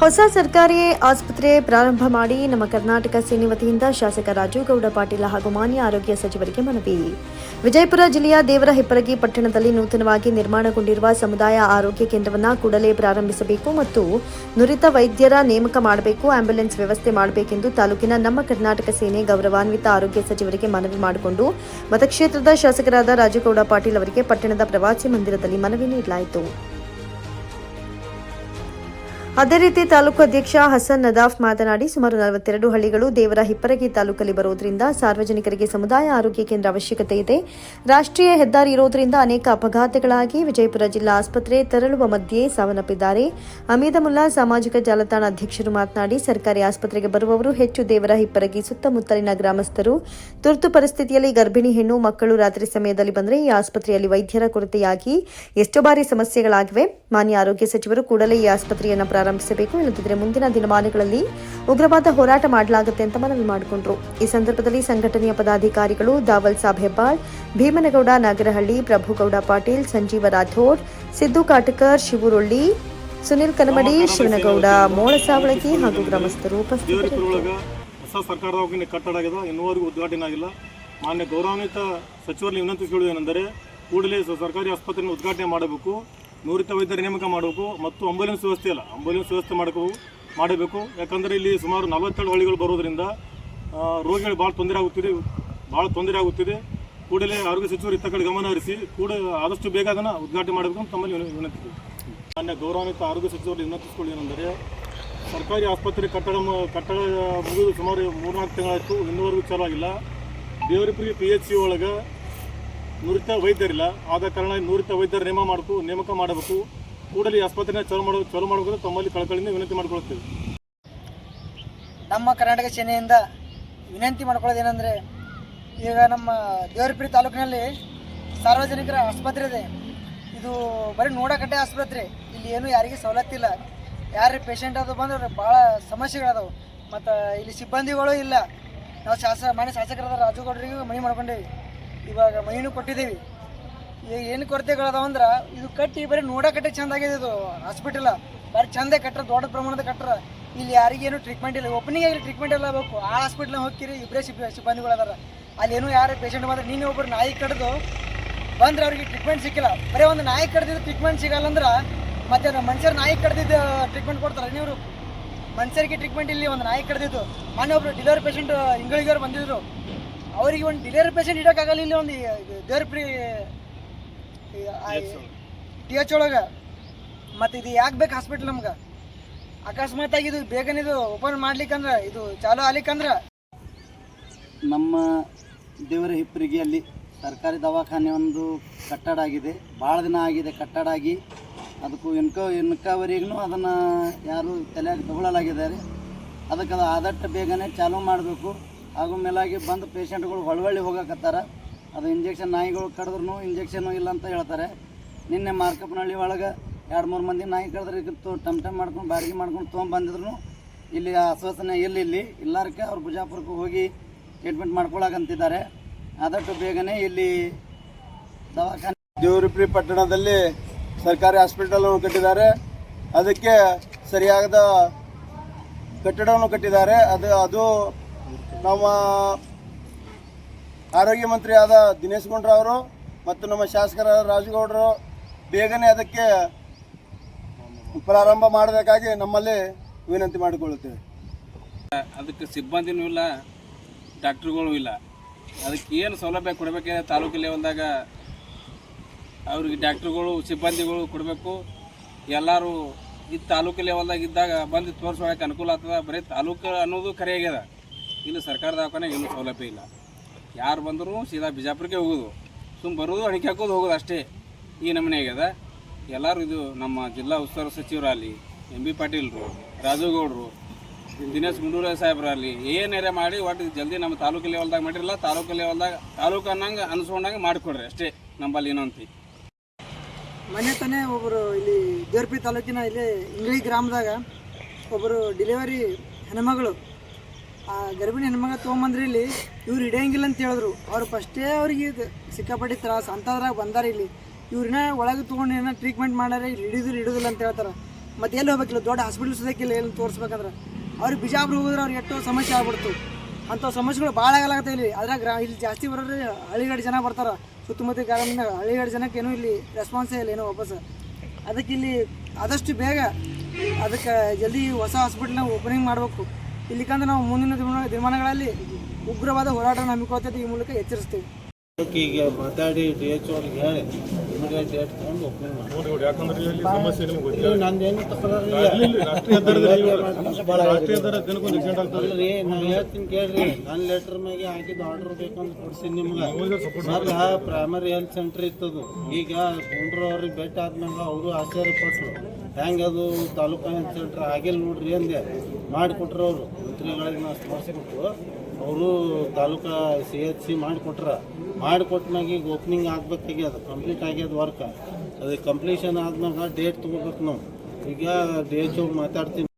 ಹೊಸ ಸರ್ಕಾರಿ ಆಸ್ಪತ್ರೆ ಪ್ರಾರಂಭ ಮಾಡಿ ನಮ್ಮ ಕರ್ನಾಟಕ ಸೇನೆ ವತಿಯಿಂದ ಶಾಸಕ ರಾಜೇಗೌಡ ಪಾಟೀಲ ಹಾಗೂ ಮಾನ್ಯ ಆರೋಗ್ಯ ಸಚಿವರಿಗೆ ಮನವಿ. ವಿಜಯಪುರ ಜಿಲ್ಲೆಯ ದೇವರ ಹಿಪ್ಪರಗಿ ಪಟ್ಟಣದಲ್ಲಿ ನೂತನವಾಗಿ ನಿರ್ಮಾಣಗೊಂಡಿರುವ ಸಮುದಾಯ ಆರೋಗ್ಯ ಕೇಂದ್ರವನ್ನು ಕೂಡಲೇ ಪ್ರಾರಂಭಿಸಬೇಕು ಮತ್ತು ನುರಿತ ವೈದ್ಯರ ನೇಮಕ ಮಾಡಬೇಕು, ಆಂಬ್ಯುಲೆನ್ಸ್ ವ್ಯವಸ್ಥೆ ಮಾಡಬೇಕೆಂದು ತಾಲೂಕಿನ ನಮ್ಮ ಕರ್ನಾಟಕ ಸೇನೆ ಗೌರವಾನ್ವಿತ ಆರೋಗ್ಯ ಸಚಿವರಿಗೆ ಮನವಿ ಮಾಡಿಕೊಂಡು ಮತಕ್ಷೇತ್ರದ ಶಾಸಕರಾದ ರಾಜೇಗೌಡ ಪಾಟೀಲ್ ಅವರಿಗೆ ಪಟ್ಟಣದ ಪ್ರವಾಸಿ ಮಂದಿರದಲ್ಲಿ ಮನವಿ ನೀಡಲಾಯಿತು. ಅದೇ ರೀತಿ ತಾಲೂಕು ಅಧ್ಯಕ್ಷ ಹಸನ್ ನದಾಫ್ ಮಾತನಾಡಿ ಸುಮಾರು ನಲವತ್ತೆರಡು ಹಳ್ಳಿಗಳು ದೇವರ ಹಿಪ್ಪರಗಿ ತಾಲೂಕಲ್ಲಿ ಬರುವುದರಿಂದ ಸಾರ್ವಜನಿಕರಿಗೆ ಸಮುದಾಯ ಆರೋಗ್ಯ ಕೇಂದ್ರ ಅವಶ್ಯಕತೆ ಇದೆ. ರಾಷ್ಟ್ರೀಯ ಹೆದ್ದಾರಿ ಇರುವುದರಿಂದ ಅನೇಕ ಅಪಘಾತಗಳಾಗಿ ವಿಜಯಪುರ ಜಿಲ್ಲಾ ಆಸ್ಪತ್ರೆ ತೆರಳುವ ಮಧ್ಯೆ ಸಾವನ್ನಪ್ಪಿದ್ದಾರೆ. ಅಮೀದಮುಲ್ಲಾ ಸಾಮಾಜಿಕ ಜಾಲತಾಣ ಅಧ್ಯಕ್ಷರು ಮಾತನಾಡಿ, ಸರ್ಕಾರಿ ಆಸ್ಪತ್ರೆಗೆ ಬರುವವರು ಹೆಚ್ಚು ದೇವರ ಹಿಪ್ಪರಗಿ, ಸುತ್ತಮುತ್ತಲಿನ ಗ್ರಾಮಸ್ಥರು. ತುರ್ತು ಪರಿಸ್ಥಿತಿಯಲ್ಲಿ ಗರ್ಭಿಣಿ ಹೆಣ್ಣು ಮಕ್ಕಳು ರಾತ್ರಿ ಸಮಯದಲ್ಲಿ ಬಂದರೆ ಈ ಆಸ್ಪತ್ರೆಯಲ್ಲಿ ವೈದ್ಯರ ಕೊರತೆಯಾಗಿ ಎಷ್ಟೋ ಬಾರಿ ಸಮಸ್ಯೆಗಳಾಗಿವೆ. ಮಾನ್ಯ ಆರೋಗ್ಯ ಸಚಿವರು ಕೂಡಲೇ ಈ ಆಸ್ಪತ್ರೆಯನ್ನು ಪ್ರಾರಂಭಿಸಬೇಕು. ಇಲ್ಲದಿದ್ದರೆ ಮುಂದಿನ ದಿನಮಾನಗಳಲ್ಲಿ ಉಗ್ರವಾದ ಹೋರಾಟ ಮಾಡಲಾಗುತ್ತೆ ಅಂತ ಮನವಿ ಮಾಡಿಕೊಂಡ್ರು. ಈ ಸಂದರ್ಭದಲ್ಲಿ ಸಂಘಟನೆಯ ಪದಾಧಿಕಾರಿಗಳು ದಾವಲ್ ಸಾಬ್ ಹೆಬ್ಬಾಳ್ ಭೀಮನಗೌಡ ನಾಗರಹಳ್ಳಿ ಪ್ರಭುಗೌಡ ಪಾಟೀಲ್ ಸಂಜೀವ ರಾಥೋಡ್ ಸಿದ್ದು ಕಾಟಕರ್ ಶಿವರೊಳ್ಳಿ ಸುನಿಲ್ ಕನಮಡಿ ಶಿವನಗೌಡ ಮೋಳಸಾವಳಗಿ ಹಾಗೂ ಗ್ರಾಮಸ್ಥರು ಹೊಸ ಕಟ್ಟಡ ಇನ್ನೂವರೆಗೂ ಉದ್ಘಾಟನೆ ಆಗಿಲ್ಲ. ಮಾನ್ಯ ಗೌರವಾನ್ವಿತ ಸಚಿವರಲ್ಲಿ ವಿನಂತಿಸಿಕೊಳ್ಳುವುದೇನೆಂದರೆ ಕೂಡಲೇ ಸರ್ಕಾರಿ ಆಸ್ಪತ್ರೆಯನ್ನು ಉದ್ಘಾಟನೆ ಮಾಡಬೇಕು. ನುರಿತ ವೈದ್ಯರ ನೇಮಕ ಮಾಡಬೇಕು ಮತ್ತು ಅಂಬುಲೆನ್ಸ್ ವ್ಯವಸ್ಥೆ ಇಲ್ಲ ಆಂಬುಲೆನ್ಸ್ ವ್ಯವಸ್ಥೆ ಮಾಡಬೇಕು ಮಾಡಬೇಕು. ಯಾಕಂದರೆ ಇಲ್ಲಿ ಸುಮಾರು ನಲವತ್ತೆರಡು ಹಳ್ಳಿಗಳು ಬರೋದರಿಂದ ರೋಗಿಗಳು ಭಾಳ ತೊಂದರೆ ಆಗುತ್ತಿದೆ ಭಾಳ ತೊಂದರೆ ಆಗುತ್ತಿದೆ. ಕೂಡಲೇ ಆರೋಗ್ಯ ಸಚಿವರು ಇತ್ತ ಕಡೆ ಗಮನ ಹರಿಸಿ, ಕೂಡ ಆದಷ್ಟು ಬೇಗ ಅದನ್ನು ಉದ್ಘಾಟನೆ ಮಾಡಬೇಕು ಅಂತ ತಮ್ಮಲ್ಲಿ ವಿನ- ವಿನಂತಿಸಿದೆ ಮಾನ್ಯ ಗೌರವಾನ್ವಿತ ಆರೋಗ್ಯ ಸಚಿವರಲ್ಲಿ ಏನೆಂದರೆ, ಸರ್ಕಾರಿ ಆಸ್ಪತ್ರೆ ಕಟ್ಟಡ ಕಟ್ಟಡ ಮುಗಿದು ಸುಮಾರು ಮೂರ್ನಾಲ್ಕು ತಿಂಗಳಾಯಿತು, ಇನ್ನೂವರೆಗೂ ಚಾಲೂ ಆಗಿಲ್ಲ. ದೇವರಿಪುರಿ ಪಿ ಎಚ್ ಸಿ ಒಳಗೆ ನುರಿತ ವೈದ್ಯರಿಲ್ಲ. ಆದ ಕಾರಣ ನುರಿತ ವೈದ್ಯರ ನೇಮ ಮಾಡಬೇಕು ನೇಮಕ ಮಾಡಬೇಕು. ಕೂಡಲೇ ಆಸ್ಪತ್ರೆನ ಚಾಲು ಮಾಡೋ, ಚಾಲು ಮಾಡಬೇಕು ತಮ್ಮಲ್ಲಿ ಕಳಕಳಿಯಿಂದ ವಿನಂತಿ ಮಾಡಿಕೊಳ್ಳುತ್ತೇವೆ ನಮ್ಮ ಕರ್ನಾಟಕ ಸೇನೆಯಿಂದ ವಿನಂತಿ ಮಾಡ್ಕೊಳ್ಳೋದೇನೆಂದರೆ ಈಗ ನಮ್ಮ ದೇವರಪುರಿ ತಾಲೂಕಿನಲ್ಲಿ ಸಾರ್ವಜನಿಕರ ಆಸ್ಪತ್ರೆ ಇದೆ. ಇದು ಬರೀ ನೋಡಕಟ್ಟೆ ಆಸ್ಪತ್ರೆ. ಇಲ್ಲಿ ಏನು ಯಾರಿಗೆ ಸವಲತ್ತಿಲ್ಲ ಯಾರು ಪೇಷಂಟ್ ಅದು ಬಂದ್ರೆ ಭಾಳ ಸಮಸ್ಯೆಗಳಾದವು ಮತ್ತು ಇಲ್ಲಿ ಸಿಬ್ಬಂದಿಗಳು ಇಲ್ಲ. ನಾವು ಶಾಸ ಮನೆ ಶಾಸಕರಾದ ರಾಜುಗೌಡರಿಗೂ ಮನೆ ಮಾಡ್ಕೊಂಡೇವಿ. ಇವಾಗ ಮೈನು ಕೊಟ್ಟಿದ್ದೀವಿ. ಈಗ ಏನು ಕೊರತೆಗಳದಾವ ಅಂದ್ರೆ ಇದು ಕಟ್ಟಿ ಬರೀ ನೋಡಕಟ್ಟೆ ಚಂದ ಆಗಿದೆ ಇದು ಹಾಸ್ಪಿಟಲ್ ಬರೀ ಚಂದ ಕಟ್ಟರೆ, ದೊಡ್ಡ ಪ್ರಮಾಣದ ಕಟ್ಟರೆ. ಇಲ್ಲಿ ಯಾರಿಗೇನು ಟ್ರೀಟ್ಮೆಂಟ್ ಇಲ್ಲ. ಓಪನಿಂಗ್ ಆಗಿ ಟ್ರೀಟ್ಮೆಂಟ್ ಎಲ್ಲ ಬೇಕು. ಆ ಹಾಸ್ಪಿಟ್ಲಿಗೆ ಹೋಗ್ತೀರಿ ಇಬ್ಬರೇ ಸಿಬ್ ಸಿಬ್ಬಂದಿಗಳು ಅಲ್ಲೇನು ಯಾರು ಪೇಷಂಟ್ ಬಂದ್ರೆ, ನೀನು ಒಬ್ಬರು ನಾಯಿ ಕಡ್ದು ಬಂದ್ರೆ ಅವ್ರಿಗೆ ಟ್ರೀಟ್ಮೆಂಟ್ ಸಿಕ್ಕಿಲ್ಲ. ಬರೀ ಒಂದು ನಾಯಿ ಕಡ್ದಿದ್ದು ಟ್ರೀಟ್ಮೆಂಟ್ ಸಿಗಲ್ಲ ಅಂದ್ರೆ ಮತ್ತೆ ನಮ್ಮ ಮನುಷ್ಯರು ನಾಯಿ ಕಡ್ದಿದ್ದು ಟ್ರೀಟ್ಮೆಂಟ್ ಕೊಡ್ತಾರೆ ನೀವು ಮನುಷ್ಯರಿಗೆ ಟ್ರೀಟ್ಮೆಂಟ್ ಇಲ್ಲಿ, ಒಂದು ನಾಯಿ ಕಡ್ದಿದ್ದು. ಮೊನ್ನೆ ಒಬ್ಬರು ಡಿಲಿವರಿ ಪೇಷಂಟ್ ಇಂಗಳಿಗರು ಬಂದಿದ್ರು. ಅವರಿಗೆ ಒಂದು ಡಿಲಿವರಿ ಪೇಷಂಟ್ ಇಡೋಕ್ಕಾಗಲ್ಲ ಇಲ್ಲಿ ಒಂದು ದೇವ್ರ ಪ್ರೀ ಟಿ ಎಚ್ ಒಳಗೆ. ಮತ್ತು ಇದು ಯಾಕೆ ಬೇಕು ಹಾಸ್ಪಿಟ್ಲ್ ನಮ್ಗೆ? ಅಕಸ್ಮಾತಾಗಿ ಇದು ಬೇಗನೆ ಇದು ಓಪನ್ ಮಾಡ್ಲಿಕ್ಕಂದ್ರೆ ಇದು ಚಾಲೂ ಆಗ್ಲಿಕ್ಕಂದ್ರೆ. ನಮ್ಮ ದೇವರ ಹಿಪ್ಪರಿಗೆ ಅಲ್ಲಿ ಸರ್ಕಾರಿ ದವಾಖಾನೆ ಒಂದು ಕಟ್ಟಡ ಆಗಿದೆ. ಭಾಳ ದಿನ ಆಗಿದೆ ಕಟ್ಟಡ ಆಗಿ. ಅದಕ್ಕೂ ಇನ್ಕ ಎನ್ಕವರಿಗೂ ಅದನ್ನು ಯಾರು ತಲೆಯಾಗಿ ತಗೊಳ್ಳಲಾಗಿದ್ದಾರೆ. ಅದಕ್ಕೆ ಅದು ಆದಷ್ಟು ಬೇಗನೆ ಚಾಲೂ ಮಾಡಬೇಕು. ಹಾಗೂ ಮೇಲಾಗಿ ಬಂದು ಪೇಷಂಟ್ಗಳು ಹೊಳವಳ್ಳಿ ಹೋಗಕತ್ತಾರ. ಅದು ಇಂಜೆಕ್ಷನ್ ನಾಯಿಗಳು ಕಡಿದ್ರು ಇಂಜೆಕ್ಷನು ಇಲ್ಲ ಅಂತ ಹೇಳ್ತಾರೆ. ನಿನ್ನೆ ಮಾರ್ಕಪ್ಪನಹಳ್ಳಿ ಒಳಗೆ ಎರಡು ಮೂರು ಮಂದಿ ನಾಯಿ ಕಡಿದ್ರೆ ಟಮ್ ಟಮ್ ಮಾಡ್ಕೊಂಡು ಬಾಡಿಗೆ ಮಾಡ್ಕೊಂಡು ತೊಗೊಂಬಂದಿದ್ರು ಇಲ್ಲಿ ಆಶ್ವಾಸನೆ ಎಲ್ಲಿ ಇಲ್ಲಿ ಇಲ್ಲಾರಕ್ಕೆ ಅವ್ರು ಬಿಜಾಪುರಕ್ಕೆ ಹೋಗಿ ಟ್ರೀಟ್ಮೆಂಟ್ ಮಾಡ್ಕೊಳಕಂತಿದ್ದಾರೆ. ಆದಷ್ಟು ಬೇಗನೆ ಇಲ್ಲಿ ದವಾಖಾನೆ ದೇವರಿಪ್ರಿ ಪಟ್ಟಣದಲ್ಲಿ ಸರ್ಕಾರಿ ಹಾಸ್ಪಿಟಲ್ ಕಟ್ಟಿದ್ದಾರೆ. ಅದಕ್ಕೆ ಸರಿಯಾದ ಕಟ್ಟಡವನ್ನು ಕಟ್ಟಿದ್ದಾರೆ. ಅದು ಅದು ನಮ್ಮ ಆರೋಗ್ಯ ಮಂತ್ರಿಯಾದ ದಿನೇಶ್ ಗುಂಡ್ರವರು ಮತ್ತು ನಮ್ಮ ಶಾಸಕರಾದ ರಾಜುಗೌಡರು ಬೇಗನೆ ಅದಕ್ಕೆ ಪ್ರಾರಂಭ ಮಾಡಬೇಕಾಗಿ ನಮ್ಮಲ್ಲಿ ವಿನಂತಿ ಮಾಡಿಕೊಳ್ಳುತ್ತೇವೆ. ಅದಕ್ಕೆ ಸಿಬ್ಬಂದಿನೂ ಇಲ್ಲ, ಡಾಕ್ಟ್ರುಗಳು ಇಲ್ಲ. ಅದಕ್ಕೆ ಏನು ಸೌಲಭ್ಯ ಕೊಡಬೇಕಿದೆ ತಾಲೂಕು ಲೆವೆಲ್ದಾಗ ಅವ್ರಿಗೆ ಡಾಕ್ಟ್ರುಗಳು, ಸಿಬ್ಬಂದಿಗಳು ಕೊಡಬೇಕು. ಎಲ್ಲರೂ ಈ ತಾಲೂಕು ಲೆವೆಲ್ದಾಗ ಇದ್ದಾಗ ಬಂದು ತೋರಿಸೋಕೆ ಅನುಕೂಲ ಆಗ್ತದೆ? ಬರೀ ತಾಲೂಕು ಅನ್ನೋದು ಖರೆ ಆಗ್ಯದ. ಇಲ್ಲಿ ಸರ್ಕಾರ ದವಾಖಾನೆ ಏನೂ ಸೌಲಭ್ಯ ಇಲ್ಲ. ಯಾರು ಬಂದರೂ ಸೀದಾ ಬಿಜಾಪುರಕ್ಕೆ ಹೋಗೋದು. ಸುಮ್ಮ ಬರೋದು ಅಣಿಕೆ ಹಾಕೋದು ಹೋಗೋದು ಅಷ್ಟೇ ಈ ನಮೂನೆ ಆಗ್ಯದ ಎಲ್ಲರೂ ಇದು ನಮ್ಮ ಜಿಲ್ಲಾ ಉಸ್ತುವಾರಿ ಸಚಿವರಾಗಲಿ, ಎಂ ಬಿ ಪಾಟೀಲ್ರು ರಾಜುಗೌಡರು ದಿನೇಶ್ ಗುಂಡೂರ ಸಾಹೇಬ್ರಲ್ಲಿ ಏನೇರೆ ಮಾಡಿ ಒಟ್ಟು ಜಲ್ದಿ ನಮ್ಮ ತಾಲೂಕು ಲೆವೆಲ್ದಾಗ ಮಾಡಿರಲ್ಲ, ತಾಲೂಕು ಲೆವೆಲ್ದಾಗ, ತಾಲೂಕು ಅನ್ನಂಗೆ ಅನ್ಸ್ಕೊಂಡಂಗೆ ಮಾಡಿಕೊಡ್ರಿ ಅಷ್ಟೇ ನಂಬಲ್ಲಿ ಏನಂತಿ ಮೊನ್ನೆ ತಾನೇ ಒಬ್ಬರು ಇಲ್ಲಿ ಗೇರ್ಪಿ ತಾಲೂಕಿನ ಇಲ್ಲಿ ಇಂಗ್ಲಿ ಗ್ರಾಮದಾಗ ಒಬ್ಬರು ಡಿಲಿವರಿ ಹೆಣ್ಮಗಳು ಗರ್ಭಿಣಿ ಹೆಣ್ಮಗ ತೊಗೊಂಬಂದ್ರಿ ಇಲ್ಲಿ, ಇವ್ರು ಹಿಡಿಯಂಗಿಲ್ಲ ಅಂತ ಹೇಳಿದ್ರು. ಅವ್ರು ಫಸ್ಟೇ ಅವ್ರಿಗೆ ಸಿಕ್ಕಾಪಟ್ಟಿ ತ್ರಾಸ ಅಂಥದ್ರಾಗ ಬಂದಾರ ಇಲ್ಲಿ. ಇವ್ರನ್ನ ಒಳಗೆ ತೊಗೊಂಡು ಏನೋ ಟ್ರೀಟ್ಮೆಂಟ್ ಮಾಡಾರೆ ಇಲ್ಲಿ ಹಿಡಿದ್ರು ಹಿಡಿದಿಲ್ಲ ಅಂತ ಹೇಳ್ತಾರೆ. ಮತ್ತೆ ಎಲ್ಲಿ ಹೋಗ್ಬೇಕಿಲ್ಲ, ದೊಡ್ಡ ಹಾಸ್ಪಿಟಲ್ ಸುದಕ್ಕಿಲ್ಲ ಎಲ್ಲಿ ತೋರಿಸ್ಬೇಕಂದ್ರೆ. ಅವ್ರಿಗೆ ಬಿಜಾಪುರ ಹೋಗಿದ್ರೆ ಅವ್ರಿಗೆ ಎಷ್ಟೋ ಸಮಸ್ಯೆ ಆಗ್ಬಿಡ್ತು. ಅಂಥ ಸಮಸ್ಯೆಗಳು ಭಾಳ ಆಗಲಾಗತ್ತೆ ಇಲ್ಲಿ. ಅದ್ರಾಗ ಗ್ರಾ ಇಲ್ಲಿ ಜಾಸ್ತಿ ಬರೋರು ಹಳ್ಳಿಗಾಡಿ ಜನ ಬರ್ತಾರೆ. ಸುತ್ತಮುತ್ತ ಗ್ರಾಮದಿಂದ ಹಳ್ಳಿಗಾಡಿ ಜನಕ್ಕೆ ಏನೂ ಇಲ್ಲಿ ರೆಸ್ಪಾನ್ಸೇ ಇಲ್ಲ, ಏನೋ ವಾಪಸ್. ಅದಕ್ಕೆ ಇಲ್ಲಿ ಆದಷ್ಟು ಬೇಗ ಅದಕ್ಕೆ ಜಲ್ದಿ ಹೊಸ ಹಾಸ್ಪಿಟ್ಲ್ನ ಓಪನಿಂಗ್ ಮಾಡಬೇಕು. ಇಲ್ಲಿಕಂದ್ರೆ ನಾವು ಮುಂದಿನ ದಿನ- ದಿನಮಾನಗಳಲ್ಲಿ ಉಗ್ರವಾದ ಹೋರಾಟ ಹಮ್ಮಿಕೊಳ್ತೈತೆ ಈ ಮೂಲಕ ಎಚ್ಚರಿಸ್ತೇವೆ. ಮಾತಾಡಿ ಡಿ ಎಚ್ ಹೇಳಿ. ಇಮಿಡಿಯೇಟ್ ಡೇಟ್ ತೊಗೊಂಡು ಓಪನಿಂಗ್ ಮಾಡಿ ನೋಡಿ ಯಾಕಂದ್ರೆ ಇಲ್ಲಿ ಸಮಸ್ಯೆ ನಿಮ್ಗೆ ಗೊತ್ತಿಲ್ಲ. ನಂದೇನು ತಗೊಳ್ಳೋದು ರಾಷ್ಟ್ರೀಯ ಹೆದ್ದಾರಿ ರಾಷ್ಟ್ರೀಯ ಹೆದ್ದಾರಿ ದಿನಕ್ಕೊಂದು ಆಕ್ಸಿಡೆಂಟ್ ಆಗ್ತದೆ. ಅಲ್ರಿ ನಾ ಹೇಳ್ತೀನಿ ಕೇಳ್ರಿ. ನನ್ನ ಲೆಟರ್ ಮ್ಯಾಗೆ ಹಾಕಿದ್ದು ಆರ್ಡರ್ ಬೇಕಂತ ಕೊಡ್ಸೀನಿ ನಿಮ್ಗೆ. ಮೊದಲ ಪ್ರೈಮರಿ ಹೆಲ್ತ್ ಸೆಂಟರ್ ಇತ್ತದು. ಈಗ ಗುಂಡ್ರವ್ರಿಗೆ ಭೇಟಿ ಆದ್ಮೇಲೆ ಅವರು ಆಶ್ಚರ್ಯಪಟ್ಟರು ಹೆಂಗೆ ಅದು ತಾಲೂಕು ಹೆಲ್ತ್ ಸೆಂಟರ್ ಆಗಿಲ್ಲ ನೋಡ್ರಿ ಅಂದೆ. ಮಾಡಿಕೊಟ್ರು ಅವರು. ಮಂತ್ರಿಗಳಿಗೆ ನಾವು ಸ್ಮರಿಸ್ಬಿಟ್ಟು ಅವರು ತಾಲೂಕಾ ಸಿ ಎಚ್ ಸಿ ಮಾಡಿಕೊಟ್ರ. ಮಾಡಿಕೊಟ್ಮ್ಯಾಗ ಈಗ ಓಪನಿಂಗ್ ಆಗ್ಬೇಕಾಗ್ಯದ ಕಂಪ್ಲೀಟ್ ಆಗ್ಯದ ವರ್ಕ್ ಅದೇ ಕಂಪ್ಲೀಷನ್ ಆದ್ಮ್ಯಾಗ ಡೇಟ್ ತೊಗೋಬೇಕು ನಾವು. ಈಗ ಡೇಟ್ ಎಚ್ ಮಾತಾಡ್ತೀನಿ.